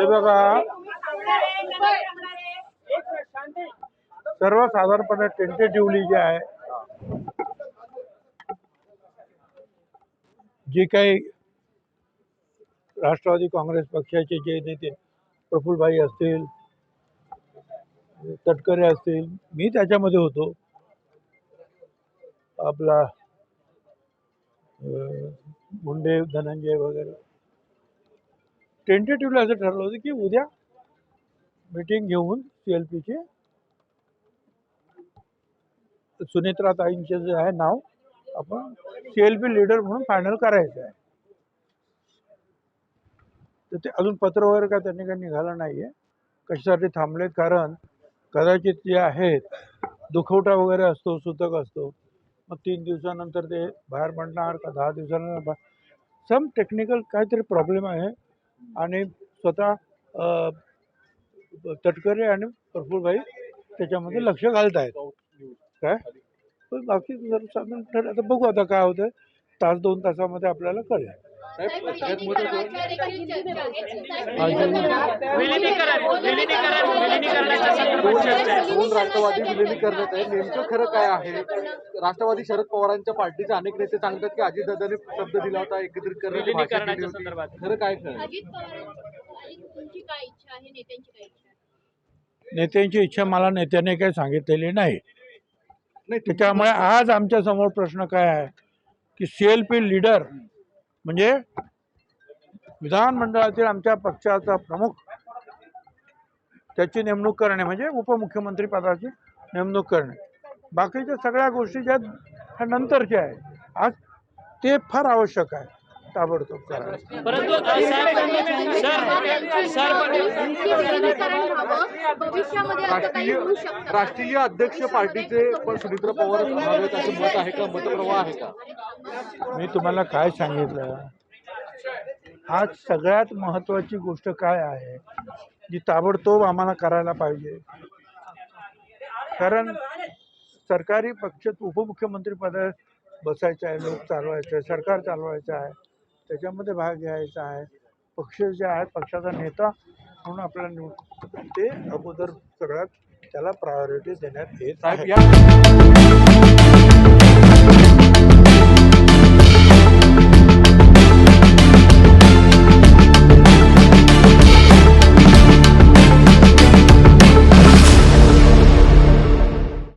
हे बघा. सर्वसाधारणपणे टेंटेटिव्हली जे आहे. जे काही राष्ट्रवादी काँग्रेस पक्षाचे जे नेते प्रफुल्लभाई असतील तटकरे असतील मी त्याच्यामध्ये होतो. आपला मुंडे धनंजय वगैरे. टेंटेटिव्हली असं ठरलं होतं की उद्या मीटिंग घेऊन सी एल पीचे सुनेत्रा ताईंचे जे आहे नाव आपण सी एल पी लीडर म्हणून फायनल करायचं आहे. तर ते अजून पत्र वगैरे काय त्यांनी काही निघालं नाही आहे कशासाठी थांबलेत? कारण कदाचित जे आहेत दुखवटा वगैरे असतो सुतक असतो मग तीन दिवसानंतर ते बाहेर पडणार का दहा दिवसानंतर सम टेक्निकल काहीतरी प्रॉब्लेम आहे. आणि स्वतः अ, तटकरे आणि प्रफुल्लभाई त्याच्यामध्ये लक्ष घालत आहेत. काय? पण बाकी जर ठरलं आता बघू आता काय होतं तास दोन तासामध्ये आपल्याला कळेल. साहेब सगळ्यात महत्त्वाचं विलिनीकरण विलिनीकरण दोन राष्ट्रवादी विलिनी करण्यात आहे. नेमकं खरं काय आहे? राष्ट्रवादी शरद पवारांच्या पार्टीचे अनेक नेते सांगतात की अजितदादांनी शब्द दिला होता एकत्रित करण्याची भाषा केली विलिनीकरणाच्या होती. संदर्भात. खरं काय खरं? अजित पवारांची तुमची काय इच्छा आहे? नेत्यांची काय इच्छा आहे? नेत्यांची इच्छा मला नेत्याने काही सांगितलेली नाही. नाही त्याच्यामुळे आज आमच्यासमोर प्रश्न काय आहे? की सी एल पी लीडर म्हणजे विधानमंडळातील आमच्या पक्षाचा प्रमुख त्याची नेमणूक करणे म्हणजे उपमुख्यमंत्री पदाची नेमणूक करणे. बाकीच्या सगळ्या गोष्टी ज्या आहेत, ह्या नंतरच्या आहे आज ते फार आवश्यक आहे ताबडतोब परंतु काही राष्ट्रीय होऊ शकतं राष्ट्रीय अध्यक्ष पार्टीचे पण सुनित्रा पवार असं मत आहे का? मतप्रवाह आहे का? मी तुम्हाला काय सांगितलं? आज सगळ्यात महत्त्वाची गोष्ट काय आहे? जी ताबडतोब आम्हाला करायला पाहिजे. कारण सरकारी पक्ष उपमुख्यमंत्री पद बसायचं आहे लोक चालवायचं आहे सरकार चालवायचं आहे त्याच्यामध्ये भाग घ्यायचा आहे. पक्ष जे आहे पक्षाचा नेता म्हणून आपल्याला निवड ते अगोदर सगळ्यात त्याला प्रायोरिटी देण्यात येत आहे.